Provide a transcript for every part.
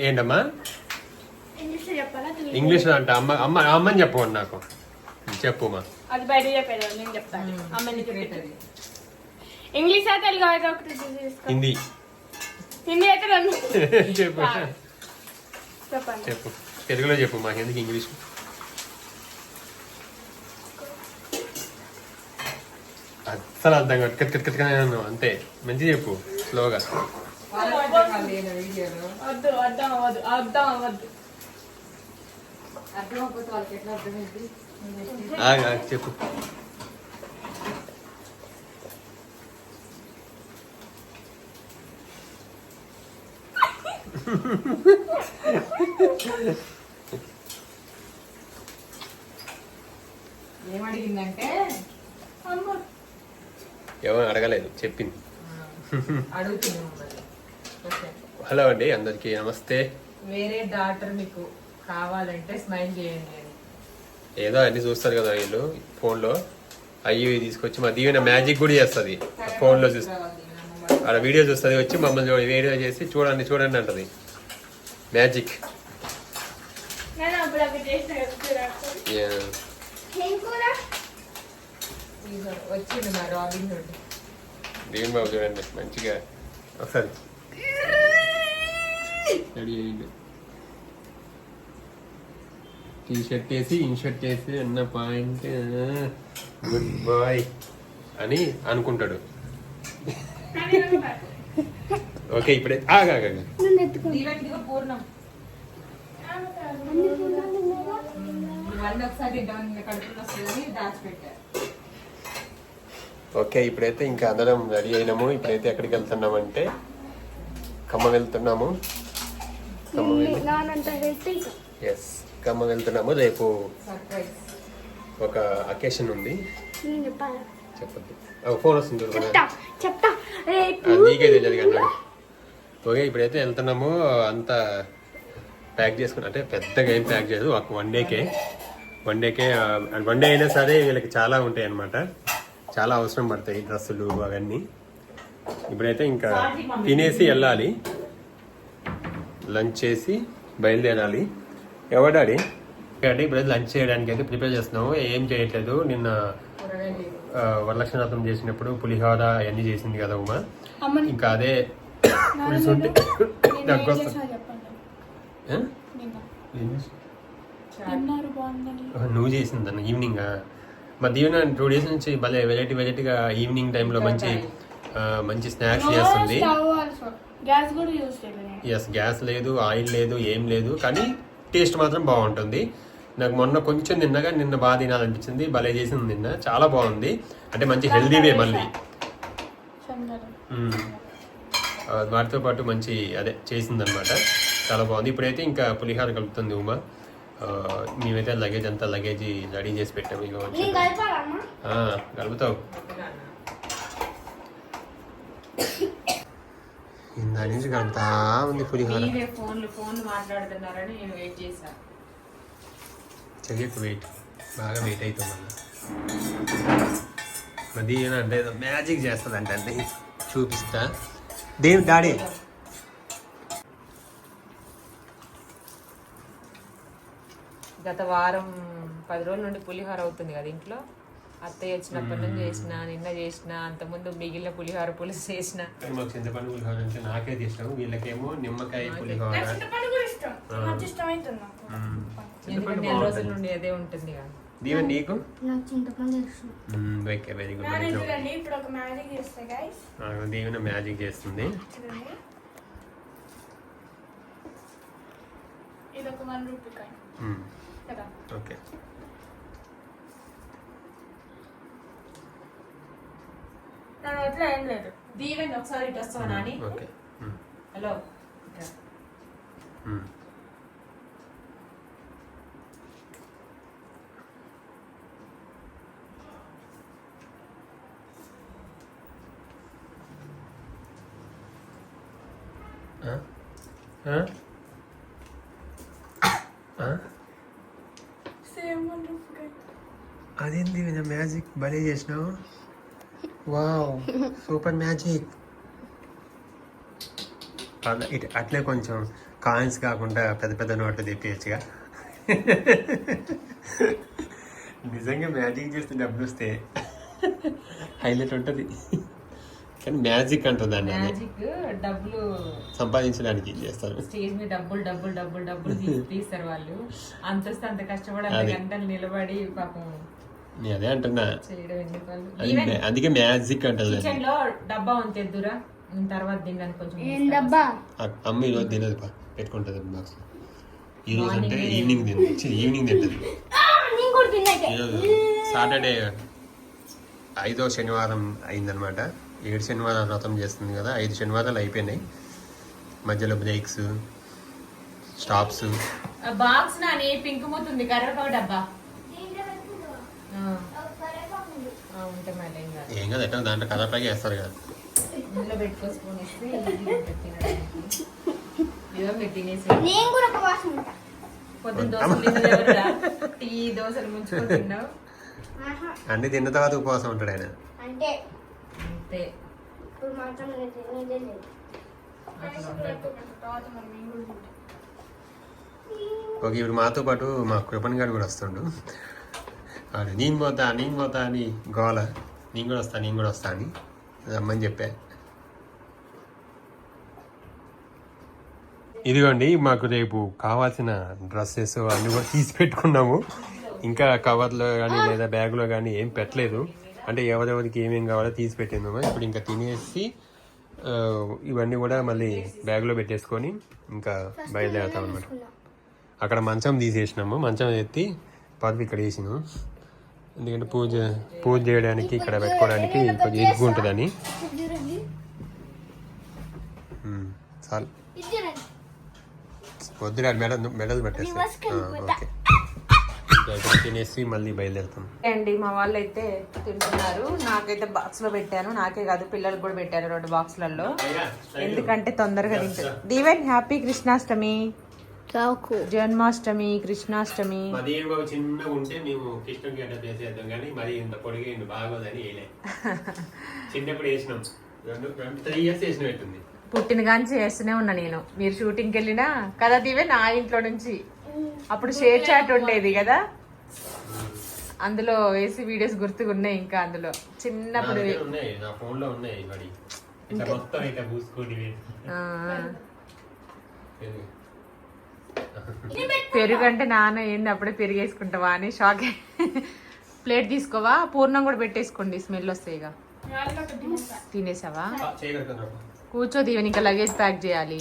ఏంటమ్మా ఇంగ్లీష్ అంట అమ్మ అమ్మ అమ్మని చెప్పు నాకు చెప్పు మా అది బయట చెప్పేది నేను చెప్తాను అమ్మని చెప్పేది ఇంగ్లీష్ అయితే తెలుగు అయితే ఒకటి తీసుకో హిందీ హిందీ అయితే రెండు చెప్పు చెప్పు తెలుగులో చెప్పు మాకు ఎందుకు ఇంగ్లీష్ అస్సలు అర్థం కాదు కట్ కట్ కట్ అన్నావు అంతే మంచి చెప్పు స్లోగా వీడియోలో వద్దు అర్థం అవ్వదు అర్థం అవ్వద్దు అర్థం అవ్వకపోతే వాళ్ళకి ఎట్లా అర్థమైంది? చెప్పు. ఏమడిగిందంటే అమ్మ. ఎవరు అడగలేదు చెప్పింది. అడుగుతుంది మమ్మల్ని. క్వశ్చన్ హలో అండి అందరికీ నమస్తే. వేరే డాక్టర్ మీకు కావాలంటే స్మైల్ చేయండి ఏదో అన్ని చూస్తారు కదా వీళ్ళు ఫోన్లో. అయ్యి ఇవి తీసుకొచ్చి మా దీవెన మ్యాజిక్ కూడా చేస్తుంది. ఫోన్లో చూసి ఆడ వీడియో చూస్తుంది వచ్చి మమ్మల్ని చూడ- వీడియో చేసి చూడండి చూడండి అంటది. మ్యాజిక్. అవి దీవెన్ బాబు చూడండి మంచిగా. ఒకసారి రెడీ అయ్యిండు. టీ షర్ట్ వేసి ఇన్ షర్ట్ వేసి అన్న పాయింట్ గుడ్ బాయ్ అని అనుకుంటాడు. ఓకే ఇప్పుడే ఆగా పూర్ణం. ఓకే ఇప్పుడైతే ఇంకా అందరం రెడీ అయినాము. ఇప్పుడైతే ఎక్కడికి వెళ్తున్నామంటే ఖమ్మం వెళ్తున్నాము ఖమ్మం వెళ్ళి నానంత హెల్తీ ఎస్ ఖమ్మం వెళ్తున్నాము రేపు సర్ప్రైజ్ ఒక అకేషన్ ఉంది. చెప్పద్దు. ఫోన్ వస్తుంది నీకే తెలియదు కదా ఓకే ఇప్పుడైతే వెళ్తున్నాము అంతా ప్యాక్ చేసుకుని అంటే పెద్దగా ఏం ప్యాక్ చేయదు ఒక వన్ డేకే వన్ డేకే వన్ డే అయినా సరే వీళ్ళకి చాలా ఉంటాయి అన్నమాట. చాలా అవసరం పడతాయి డ్రెస్సులు అవన్నీ. ఇప్పుడైతే ఇంకా తినేసి వెళ్ళాలి. లంచ్ చేసి బయలుదేరాలి. ఎవరు డాడీ? ఇప్పుడైతే లంచ్ చేయడానికి అయితే ప్రిపేర్ చేస్తున్నాము. ఏం చేయట్లేదు. నిన్న వరలక్ష్మీనాథం చేసినప్పుడు పులిహోర అవన్నీ చేసింది కదా ఉమా. ఇంకా అదే పులుసు ఉంటే నువ్వు చేసింది అన్న ఈవినింగ్? మా దీవెన టూ డేస్ నుంచి భలే వెరైటీ వెరైటీగా ఈవినింగ్ టైంలో మంచి మంచి స్నాక్స్ చేస్తుంది. గ్యాస్ కూడా యూజ్ చేయలేదు ఎస్ గ్యాస్ లేదు ఆయిల్ లేదు ఏం లేదు కానీ టేస్ట్ మాత్రం బాగుంటుంది. నాకు మొన్న కొంచెం తిన్నగా నిన్న బాగా తినాలనిపించింది. భలే చేసింది నిన్న. చాలా బాగుంది. అంటే మంచి హెల్దీ వే మళ్ళీ. వాటితో పాటు మంచి అదే చేసిందనమాట చాలా బాగుంది. ఇప్పుడైతే ఇంకా పులిహార కలుపుతుంది ఉమా. మేమైతే లగేజ్ అంతా లగేజ్ రెడీ చేసి పెట్టాము. ఇక కలుపుతావు. ఇందా నుంచి కలుపుతా ఉంది పులిహార మీరే ఫోన్లు ఫోన్లు మాట్లాడుతున్నారని నేను వెయిట్ చేశాను చెయ్యకు వెయిట్ బాగా వెయిట్ అవుతుంది మళ్ళీ అది అంటే ఏదో మ్యాజిక్ చేస్తుంది అంటే అంటే చూపిస్తా. దేని డాడీ గత వారం పది రోజుల నుండి పులిహోర అవుతుంది కదా ఇంట్లో? అత్తయ్య వచ్చినప్పటి నుంచి చేసిన నిన్న చేసిన అంతకుముందు మిగిలిన పులిహోర పులుసు చేసిన. మాకు చింతపండు పులిహోర అంటే నాకైతే ఇష్టం వీళ్ళకేమో నిమ్మకాయ పులిహోర. నాకు. ఎందుకంటే నెల రోజుల నుండి అదే ఉంటుంది కదా. దీవెన్ నీకు నాకు? చింతపండు ఇష్టం ఓకే వెరీ గుడ్ నాన్న చూడండి. ఇప్పుడు ఒక మ్యాజిక్ చేస్తా గైస్ దీవెన మ్యాజిక్ చేస్తుంది. చూడండి. ఇది ఒక వన్ రూపీ కాయిన్. మ్మ్. కదా. ఓకే. నా నోట్లో ఏం లేదు. దీవెన్ ఒకసారి ఇటు వస్తావా నాని? ఓకే. మ్మ్. హలో. అదేంది విన మ్యాజిక్? భలే చేసినావు. Wow super magic. అట్లా ఇట్ అట్లే కొంచెం కాయిన్స్ కాకుండా పెద్ద పెద్ద నోట్లు తెప్పించగా నిజంగా మ్యాజిక్ చేస్తే డబ్బులు వస్తే హైలైట్ ఉంటుంది. కానీ మ్యాజిక్ అంటుంది దాన్ని అదే. మ్యాజిక్ డబ్బులు సంపాదించడానికి చేస్తారు. స్టేజ్ మీద డబ్బులు డబ్బులు డబ్బులు డబ్బులు తీసి తీస్తారు వాళ్ళు. అంత వస్తే అంత కష్టపడి అంత. గంటలు నిలబడి పాపం నేను అదే అంటున్నా. అది అందుకే మ్యాజిక్ అంటుంది. కిచెన్లో డబ్బా ఉంది ఎద్దురా తర్వాత తినడానికి కొంచెం ఏం డబ్బా? ఆ అమ్మ ఈరోజు తినదు పా పెట్టుకుంటుంది బాక్స్ ఈ రోజు అంటే ఈవినింగ్ తింది ఈవినింగ్ తింటుంది. నేను కూడా తిన్నాక ఈరోజు సాటర్డే ఐదో శనివారం అయిందనమాట ఏడు శనివారం వ్రతం చేస్తుంది కదా. ఐదు శనివారాలు అయిపోయినాయి. మధ్యలో బ్రేక్స్ స్టాప్స్ బాక్స్ నాని పింక్ మూతుంది కరివేపాకు డబ్బా. ఏం కాదు. ఏం కదా ఎట్లా దాంట్లో కలర్లాగే వేస్తారు కదా. ఇందులో పెట్టుకోసుకొని నేను కూడా ఉంటా పొద్దున్న దోశలు? టీ దోశలు ముంచుకొని తిన్నావు. అన్ని తిన్న తర్వాత ఉపవాసం ఉంటాడు ఆయన. అంటే అంతే. ఇప్పుడు మాత్రం తినేదే లేదు. ఓకే ఇప్పుడు మాతో పాటు మా కృపన్ గారు కూడా వస్తుండు. వాడు నేను పోతా నేను పోతా అని గోల. నేను కూడా వస్తా నేను కూడా వస్తా అని రమ్మని చెప్పా. ఇదిగోండి మాకు రేపు కావాల్సిన డ్రెస్సెస్ అన్నీ కూడా తీసి పెట్టుకున్నాము. ఇంకా కవర్లో కానీ లేదా బ్యాగ్లో కానీ ఏం పెట్టలేదు. అంటే ఎవరెవరికి ఏమేమి కావాలో తీసి పెట్టిందాము ఇప్పుడు ఇంకా తినేసి ఇవన్నీ కూడా మళ్ళీ బ్యాగ్లో పెట్టేసుకొని ఇంకా బయలుదేరుతాం అనమాట అక్కడ మంచం తీసేసినాము. మంచం ఎత్తి పదవి ఇక్కడ వేసినాము. ఎందుకంటే పూజ పూజ చేయడానికి ఇక్కడ పెట్టుకోవడానికి కొంచెం ఇరుగు ఉంటుందని. చాలు. ఇది చూడండి వద్దులే మెడల్ మెడల్ పెట్టేసి రివర్స్ వెళ్ళిపోతా. ఓకే. తినేసి మళ్ళీ బయలుదేరుతాం. అండి మా వాళ్ళు అయితే తింటున్నారు. నాకైతే బాక్స్లో పెట్టాను. నాకే కాదు పిల్లలకు కూడా పెట్టాను రెండు బాక్స్లలో ఎందుకంటే తొందరగా తింటారు దీవెన్ హ్యాపీ కృష్ణాష్టమి. చాకు జన్మాష్టమి కృష్ణాష్టమి. మది ఏం బాబు చిన్నగా ఉంటే మేము కృష్ణుడి గడ్డ చేసేద్దాం కానీ మరి ఇంత పొడిగా బాగోదని వేయలే చిన్నప్పుడు వేసినాం రెండు రెండు త్రీ ఇయర్స్ వేసిన పెట్టింది. పుట్టిన కానీ చేస్తూనే ఉన్నా నేను. మీరు షూటింగ్కి వెళ్ళినా కదా దీవెన్ నా ఇంట్లో నుంచి. అప్పుడు షేర్ చాట్ ఉండేది కదా. అందులో వేసి వీడియోస్ గుర్తుగా ఉన్నాయి ఇంకా అందులో. చిన్నప్పుడు ఉన్నాయి నా ఫోన్లో ఉన్నాయి మరి ఇట్లా మొత్తం ఇట్లా పూసుకొని ఆ, పెరుగు అంటే నాన్న ఏంది అప్పుడే పెరిగేసుకుంటావా అని షాక్ ప్లేట్ తీసుకోవా? పూర్ణం కూడా పెట్టేసుకోండి స్మెల్ వస్తాయి ఇక. తినేసావా? కూర్చో దీవెని ఇంకా లగేజ్ ప్యాక్ చేయాలి.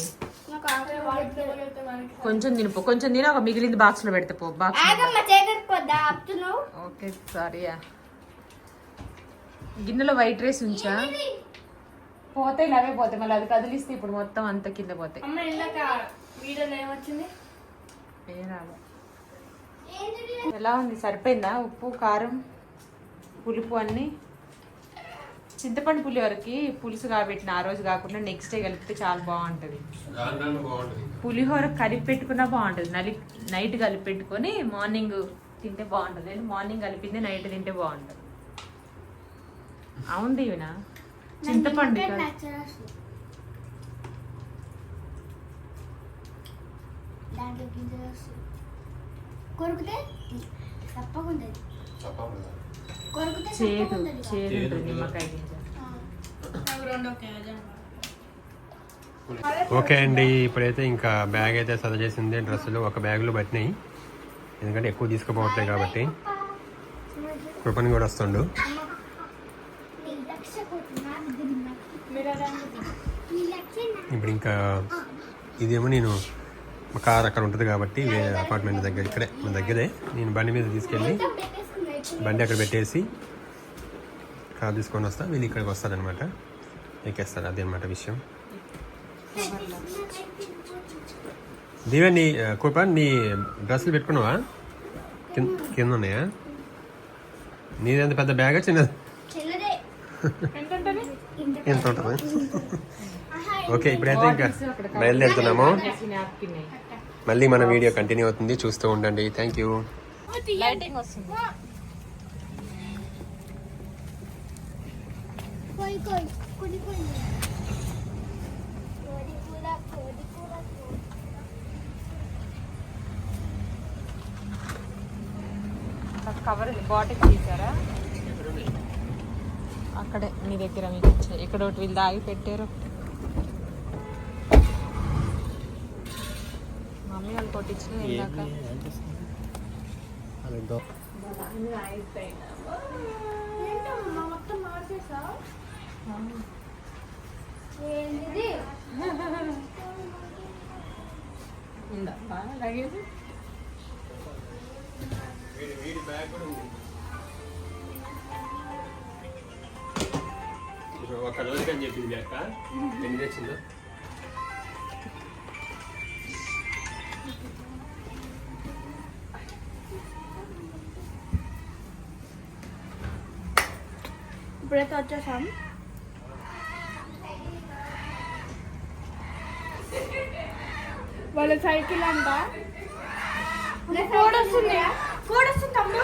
కొంచెం తినిపో కొంచెం తిని ఒక మిగిలింది బాక్స్లో పెడతా పో బాక్స్ ఓకే సారీ గిన్నెలో వైట్ రైస్ ఉంచా? పోతాయి ఇలాగే పోతాయి. మళ్ళీ అది కదిలిస్తే ఇప్పుడు మొత్తం అంత కింద పోతాయి. రాదు. ఎలా ఉంది? సరిపోయిందా? ఉప్పు కారం పులుపు అన్ని? చింతపండు పులిహోరకి పులుసు కాబట్టిన ఆ రోజు కాకుండా నెక్స్ట్ డే కలిపితే చాలా బాగుంటుంది. పులిహోర కలిపి పెట్టుకున్నా బాగుంటుంది. నలి నైట్ కలిపి పెట్టుకొని మార్నింగ్ తింటే బాగుంటుంది. లేదు మార్నింగ్ కలిపింది నైట్ తింటే బాగుంటుంది. అవును దీవెనా. చింతపండు దాంట్లో గింజలు వస్తాయి కొరికితే తప్పకుండా చెప్పాలి కొరికితే చేదు చేదు ఉంటుంది నిమ్మకాయ గింజ. ఓకే అండి ఇప్పుడైతే ఇంకా బ్యాగ్ అయితే సర్వ్ చేసింది. డ్రెస్సులు ఒక బ్యాగ్లో పట్టినాయి. ఎందుకంటే ఎక్కువ తీసుకుపోవట్లేదు కాబట్టి. కృపని కూడా వస్తుండు. ఇప్పుడు ఇంకా ఇదేమో నేను మా కార్ అక్కడ ఉంటుంది కాబట్టి వేరే అపార్ట్మెంట్ దగ్గర ఇక్కడే మన దగ్గరే. నేను బండి మీద తీసుకెళ్ళి బండి అక్కడ పెట్టేసి కార్ తీసుకొని వస్తా. వీళ్ళు ఇక్కడికి వస్తారనమాట ఎక్కేస్తారు. అదే అనమాట విషయం. దివ్య నీ కృప నీ డ్రెస్సులు పెట్టుకున్నావా? కింద కింద ఉన్నాయా? నీదంత పెద్ద బ్యాగా చిన్నది? చిన్నదే. ఎంత ఉంటుంది? ఓకే ఇప్పుడైతే ఇంకా బయలుదేరుతున్నాము. మళ్ళీ మన వీడియో కంటిన్యూ అవుతుంది. చూస్తూ ఉండండి. థ్యాంక్ యూ కవర్ బాటిల్ తీసారా? అక్కడే మీ దగ్గర మీకు ఇక్కడ ఒకటి వీళ్ళు దాగి పెట్టారు. వాళ్ళు కొట్టించిన ఇందాక. ఉందా? లగేజ్ ఒక రోజుకి అని చెప్పింది అక్క. ఎన్ని తెచ్చిందో? ఇప్పుడైతే వచ్చేసాం వాళ్ళ సైకిల్ అంట కోడ్ వస్తుంది? కోడ్ వస్తుంది తమ్ముడు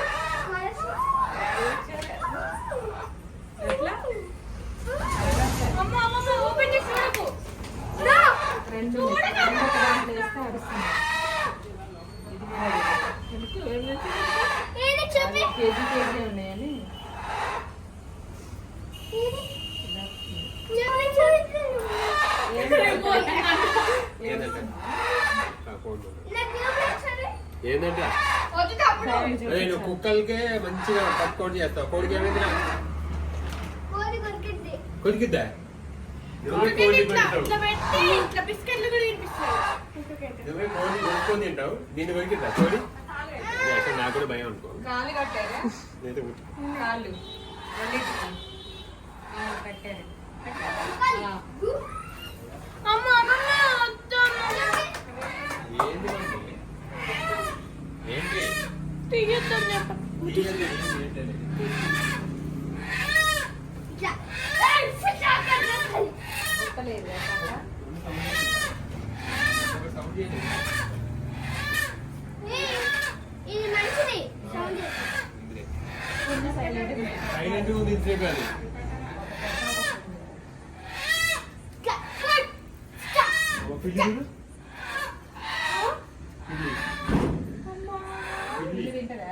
అమ్మ అమ్మ ఓపెన్ చేసి చూడకు రా. రెండు చూడకు. రెండు ఒక దాంట్లో వేస్తే అరుస్తుంది ఇది కూడా తెలుసు, ఏం తెలుసు? ఏంటి చూపి కేజీ కేజీ ఉన్నాయని ఏంటంటే ఆ, ఫోన్ నెంబర్. ఏంటంటే వద్దు తమ్ముడు కుక్కలకే మంచిగా పట్టుకోండి చేస్తావు. కోడికి ఏమైంది కొరికిద్దా. నువ్వే కోడి కొనుక్కొని తింటావు. దీన్ని కొరికిద్దా కోడి? నాకు కూడా భయం అనుకో. కాలు సైలెంట్ ఉంది. సైలెంట్ ఉంది ఇంతసేపు అది ఒక పిల్లి చూడు. పిల్లి. ఇది పిల్లి. తింటదా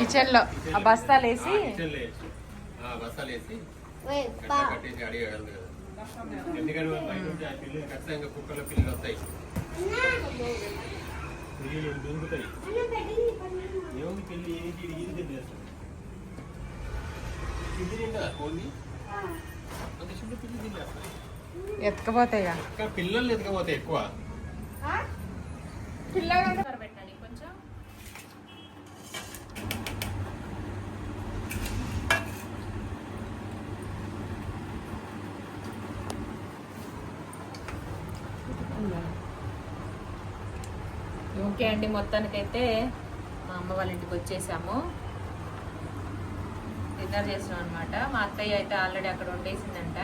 కిచెన్లో ఆ బస్తాలు వేసి బస్తాలు వేసి కట్ట కట్టేసి అడిగి వెళ్ళదు కదా. ఎందుకంటే వాళ్ళు బయట ఉంటే ఆ పిల్లలు ఖచ్చితంగా పిల్లలు వస్తాయి. పిల్లలు దొరుకుతాయి ఏముంది పిల్లి ఏంటి ఇది తినేస్తాడు పిల్లి తింటా కోడి? అంత చిన్న పిల్లి తినేస్తాయి ఎత్తుకపోతాయి ఇంకా పిల్లల్ని ఎతకపోతాయి ఎక్కువ. పిల్లగా అండి మొత్తానికైతే మా అమ్మ వాళ్ళ ఇంటికి వచ్చేసాము. డిన్నర్ చేసినాం అనమాట మా అత్తయ్య అయితే ఆల్రెడీ అక్కడ వండేసిందంట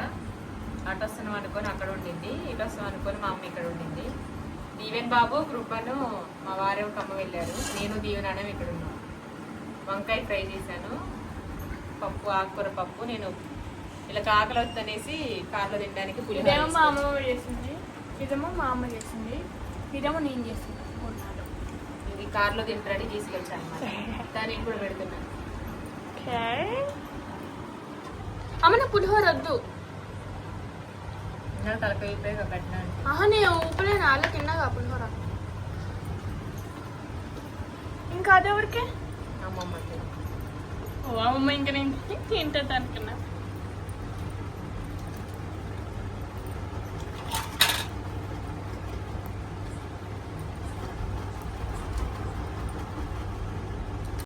అటు వస్తున్నాం అనుకొని అక్కడ ఉండింది. ఇటు వస్తాం అనుకొని మా అమ్మ ఇక్కడ ఉండింది. దీవెన్ బాబు కృపను మా వారే ఒక అమ్మ వెళ్ళారు. నేను దీవెన్ అనే ఇక్కడ ఉన్నాం. వంకాయ ఫ్రై చేశాను. పప్పు ఆకుకూర పప్పు. నేను ఇలా ఆకలి వద్దనేసి కార్లో తినడానికి పులిహోర మా. అమ్మ చేసింది. ఇదేమో మా అమ్మ చేసింది. ఇదేమో నేను చేసింది. కార్లో తింటారని తీసుకొచ్చాను దానికి కూడా పెడుతున్నాను. అమ్మ నా పులిహోర వద్దు. నేను ఊపిరి నాలో తిన్నాగా పులిహోర. ఇంకా అదెవరికి అమ్మమ్మకి ఓ అమ్మ ఇంకా నేను తింటుంది అనుకున్నా